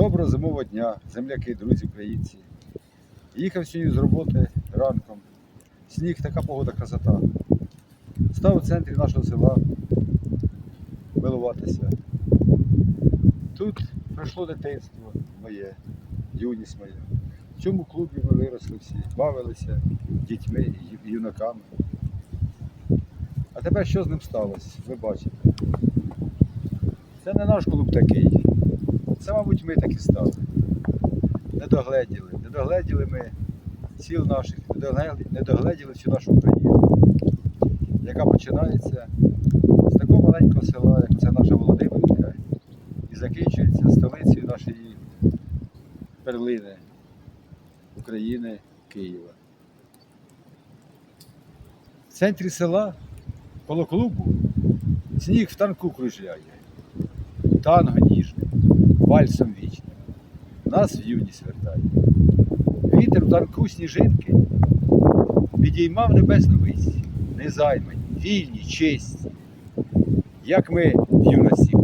Доброго зимового дня, земляки, друзі, українці. Їхав сьогодні з роботи ранком. Сніг, така погода, красота. Став у центрі нашого села милуватися. Тут пройшло дитинство моє, юність моя. В цьому клубі ми виросли всі, бавилися дітьми юнаками. А тепер що з ним сталося? Ви бачите. Це не наш клуб такий. Це, мабуть, ми такі стали. Не догледіли. Не догледіли ми сіл наших, не догледіли, не догледіли всю нашу Україну, яка починається з такого маленького села, як це наша Володимирівка, і закінчується столицею нашої перлини України Києва. В центрі села коло клубу сніг в танку кружляє, танго вальсом вічним. Нас в юність вертає. Вітер в танку сніжинки підіймав небесну вись, незаймані, вільні, честі, як ми в юності.